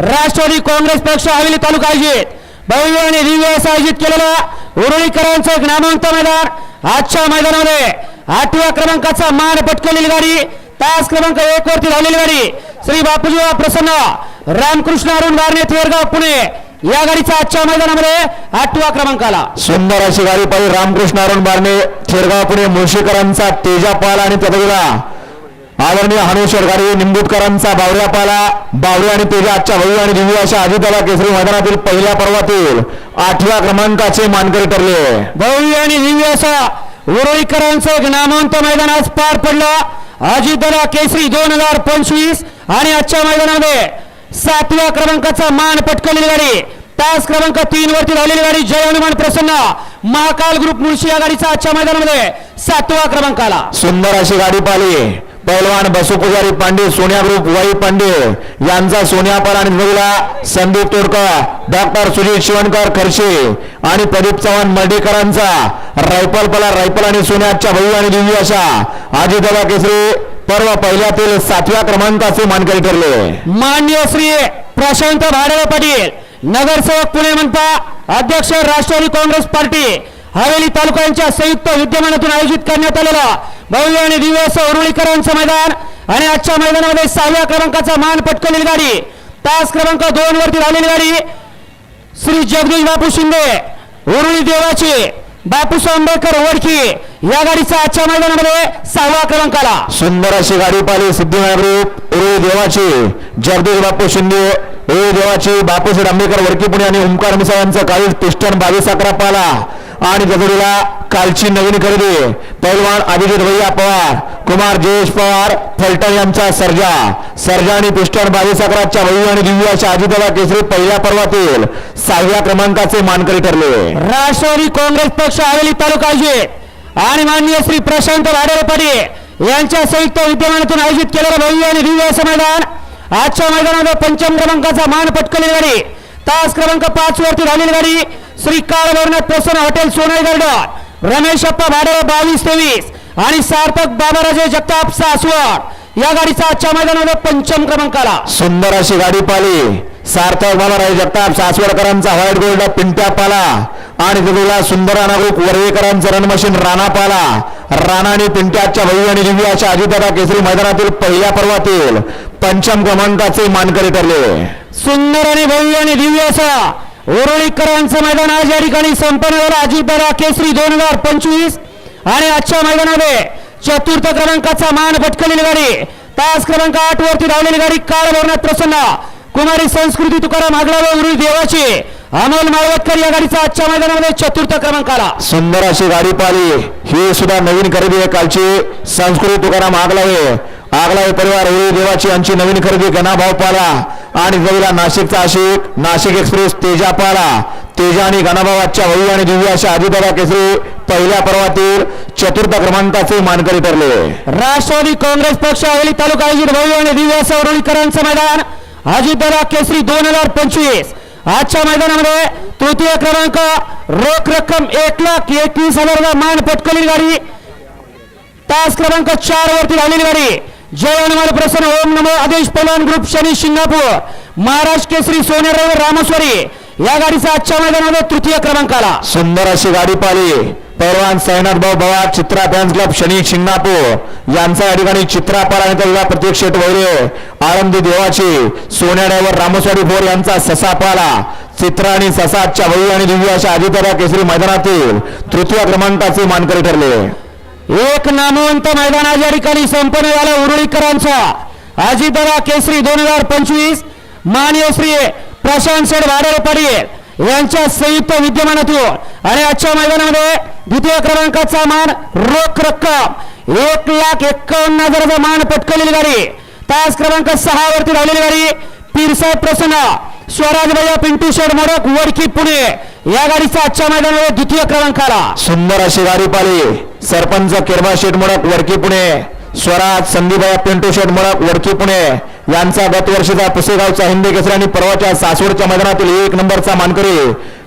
राष्ट्रवादी काँग्रेस पक्ष हवेली तालुका आयोजित भव्य आणि दिव्य असं आयोजित केलेलं उरुळीकरांचं एक नामांक मैदान आजच्या मैदानामध्ये. आठव्या क्रमांकाचा मान पटकवलेली गाडी तास क्रमांक एक वरती धावलेली गाडी श्री बापूजी प्रसन्न. रामकृष्ण अरुण बारणे थेरगाव पुणे. या गाडीचा आजच्या मैदानामध्ये आठव्या क्रमांकाला. सुंदर अशी गाडी पाहिजे रामकृष्ण अरुण बारणे थेरगाव पुणे. मुळशीकरांचा तेजा पाल आणि त्याला आदरणीय हनुश्वर गाडी निंबूटकरांचा बावऱ्या पाला बावरे आणि तेजा आजच्या भव्य आणि दिव्य अशा अजिताला केसरी मैदानातील पहिल्या पर्वातील आठव्या क्रमांकाचे मानकरी ठरले. भव्य आणि दिव्य असा उरुळीकरांचं एक नामवंत मैदान आज पार पडलं. अजितदादा केसरी दोन हजार पंचवीस आणि आजच्या मैदानामध्ये सातव्या क्रमांकाचा मान पटकवलेली गाडी तास क्रमांक तीन वरती धावलेली गाडी जय हनुमान प्रसन्न. महाकाल ग्रुप मुळशी या गाडीचा आजच्या मैदानामध्ये सातव्या क्रमांकाला सुंदर अशी गाडी पाहिली. पैलवान बसुपुजारी पांडे सोनिया ग्रुप वाई पांडे यांचा सोनियापर आणि जोडीला संदीप तोडकर डॉक्टर सुजित शिवणकर खर्शे आणि प्रदीप चव्हाण मर्डेकरांचा रायफल पला रायफल आणि सोन्याच्या भव्य आणि दिव्य अशा अजितदादा केसरी पर्व पहिल्यातील सातव्या क्रमांकाचे मानकरी ठरले. मान्य श्री प्रशांत भाडळे पाटील नगरसेवक पुणे म्हणता अध्यक्ष राष्ट्रवादी काँग्रेस पार्टी हवेली तालुक्यांच्या संयुक्त विद्यमानातून आयोजित करण्यात आलेला भव्य आणि दिव्य असं उरुळीकरांचं मैदान आणि आजच्या मैदानामध्ये सहाव्या क्रमांकाचा मान पटकवलेली गाडी. तास क्रमांक दोन वरती धावलेली गाडी श्री जगदीश बापू शिंदे उरुळी देवाची बापूस आंबेडकर ओळखी. या गाडीचा आजच्या मैदानामध्ये सहाव्या क्रमांकाला. सुंदर अशी गाडी पाहिली सिद्धिविनायक उरुळी देवाचे देवाची जगदीश बापू शिंदे ओ देवाची बापूसाहेब आंबेडकर वडकी पुणे आणि ओंकार मिसाळांचं काही पिस्टन बावीस अकरा पाला. आणि जगडीला कालची नवीन खरेदी. पैलवान अभिजित भैया पवार कुमार जयेश पवार फलटण यांचा सर्जा. सर्जा आणि पिस्टन बावीस अकराच्या भैया आणि दिव्य अशा केसरी पहिल्या पर्वातील सहाव्या क्रमांकाचे मानकरी ठरले. राष्ट्रवादी काँग्रेस पक्ष हवेली तालुका आणि माननीय श्री प्रशांत भाडे पाटील यांच्या संयुक्त विद्यमानातून आयोजित केलेलं भव्य आणि दिव्य असं मैदान आजच्या मैदानामध्ये पंचम क्रमांकाचा मान पटकलेली गाडी तास क्रमांक पाच वरती झालेली गाडी श्री काळभैरनाथ प्रसन्न हॉटेल सोनाई गार्डन. रमेश अप्पा भाडे बावीस तेवीस. आणि सार्थक बाबाराजे जगताप सासवड. या गाडीचा आजच्या मैदानामध्ये पंचम क्रमांकाला. सुंदर अशी गाडी पाली सार्थक बालाराय जगताप सासवडकरांचा व्हाईट गोल्ड पिंट्या पाला. आणि तिथला सुंदर राणा ग्रुप वरवेकरांचं रणमशीन राणा पाला. राणा आणि पिंट्याच्या भव्य आणि दिव्य अशा अजितदादा केसरी मैदानातील पहिल्या पर्वातील पंचम क्रमांकाचे मानकरी ठरले. सुंदर आणि भव्य आणि दिव्य असा उरुळीकरांचं मैदान आज या ठिकाणी संपन्न झालं. अजितदादा केसरी दोन हजार पंचवीस आणि आजच्या मैदानामध्ये चतुर्थ क्रमांकाचा मान भटकलेली गाडी. तास क्रमांक आठ वरती धावलेली गाडी काळ भरण्यात प्रसन्न. कुमारी संस्कृती तुकाराम आगळावे उरुळी देवाची अमोल माळवतकर या गाडीचा आजच्या मैदानामध्ये चतुर्थ क्रमांकाला. सुंदर अशी गाडी पाली ही सुद्धा नवीन खरेदी आहे कालची. संस्कृती तुकाराम आगलावे आगलावे परिवार उरुळी देवाची यांची नवीन खरेदी गणाभाव पाला आणि जवळला नाशिकचा आशिक नाशिक एक्सप्रेस तेजापाडा तेजा आणि गणाभावाच्या वही आणि दिव्य अशा अजितदादा केसरी पहिल्या पर्वातील चतुर्थ क्रमांकाचे मानकरी ठरले. राष्ट्रवादी काँग्रेस पक्ष हवेली तालुका आयोजित भव्य आणि दिव्य असं मैदान. अजितदादा केसरी दोन हजार पंचवीस. आजच्या मैदानामध्ये तृतीय क्रमांक रोख रक्कम एक लाख एकवीस हजार मान पटकली गाडी. तास क्रमांक चार वरती झालेली गाडी. जय हनुमान प्रसन्न ओम नमो आदेश पवन ग्रुप शनी शिंगापूर महाराष्ट्र केसरी सोनेराव रामेश्वरी या गाडीचा आजच्या मैदानामध्ये तृतीय क्रमांकाला. सुंदर अशी गाडी पाली पैलवान साईनाथ भाऊ भवा चित्रा फॅन्स क्लब शनी शिंगणापूर यांचा या ठिकाणी चित्रा पाला आणि त्याला प्रत्येक शेट वैरे आळंदी देवाची सोन्या ड्रायव्हर रामस्वारी भोर यांचा ससा पाला चित्रा आणि ससाच्या वैरी आणि दिव्य अशा अजितदादा केसरी मैदानातील तृतीय क्रमांकाचे मानकरी ठरले. एक नामवंत मैदान आज या ठिकाणी संपन्न झाला उरुळीकरांचा. अजितदा केसरी दोन हजार पंचवीस मान्यश्री प्रशांत शेठ भाडे पाटील यांच्या संयुक्त विद्यमानातून. आणि आजच्या मैदानामध्ये द्वितीय क्रमांकाचा मान रोख रक्कम एक लाख एक्कावन्न हजाराचा मान पटकवलेली गाडी. तास क्रमांक सहा वरती धावलेली गाडी पिरसाहेब प्रसन्न स्वराज भैया पिंटू शेठ मोडक वडकी पुणे. या गाडीचा आजच्या मैदानामध्ये द्वितीय क्रमांकाला सुंदर अशी गाडी पाली सरपंच किरबा शेठ मोडक वडकी पुणे. स्वराज संदीपया पिंटू शेठ मोडक वडकी पुणे. यांचा गत वर्षीचा पुसेगावचा हिंदी केसरी आणि परवाच्या सासवडच्या मैदानातील एक नंबरचा मानकरी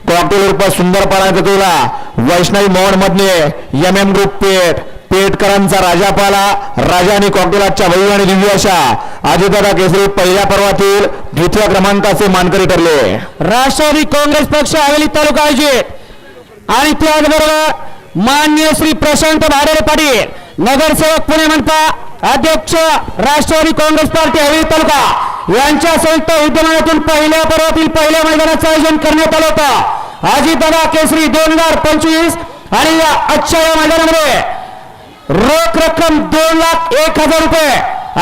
कॉकटेल रूप सुंदर पाला Vaishnavi Mohan Madhane M M group Peth पेटकरांचा राजा पाला राजा आणि कॉकटेलाच्या वैभव आणि दिव्य अशा. अजितदादा केसरी पहिल्या पर्वातील द्वितीय क्रमांकाचे मानकरी ठरले. राष्ट्रवादी काँग्रेस पक्ष हवेली तालुका आयोजित. आणि त्याचबरोबर मान्य श्री प्रशांत भाडेरे पाटील नगरसेवक पुणे म्हणता अध्यक्ष राष्ट्रवादी काँग्रेस पार्टी हवेली तालुका. यांच्या संयुक्त उद्यमातून पहिल्या पर्वातील पहिल्या मैदानाचं आयोजन करण्यात आलं होतं. अजितदादा केसरी दोन हजार पंचवीस आणि या आजच्या या मैदानामध्ये रोख रक्कम दोन लाख एक हजार रुपये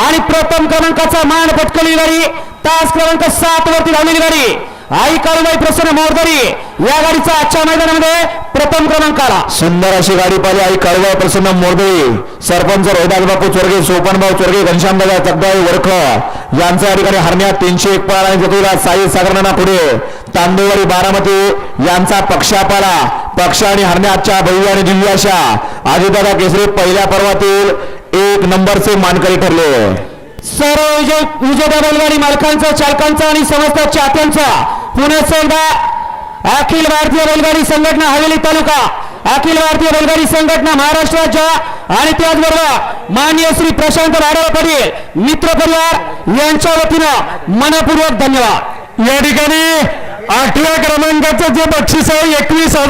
आणि प्रथम क्रमांकाचा मान पटकवली गाडी तास क्रमांक सात वरती लावलेली गाडी. आई काळूबाई प्रसन्न मोरदरी या गाडीचा आजच्या मैदानामध्ये प्रथम क्रमांक आला. सुंदर अशी गाडी पाहिली आई काळूबाई प्रसन्न मोरदरी. सरपंच रोहिदास बापू चोरगे सोपनभाऊ चोरगे घनश्यामदादा जगदाई वरख. यांचा या ठिकाणी हरण्यात तीनशे एक पाळा आणि जतुला साई सागरांना पुढे. तांदूळवाडी बारामती यांचा पक्षापाला. पक्ष आणि हरण्याच्या भव्य आणि जिल्ह्याच्या अशा. आदिदादा केसरी पहिल्या पर्वातील एक नंबरचे मानकरी ठरले. सर्व विजय विजेत्या बैलगाडी मालकांचा चालकांचा आणि समस्त चात्यांचा. पुण्याचा एकदा अखिल भारतीय बैलगाडी संघटना हवेली तालुका. अखिल भारतीय बैलगाडी संघटना महाराष्ट्र राज्य. आणि त्याचबरोबर माननीय श्री प्रशांत भाडे पाटील मित्र परिवार यांच्या वतीनं मनपूर्वक धन्यवाद. या ठिकाणी आठव्या क्रमांकाचं जे बक्षीस आहे एकवीस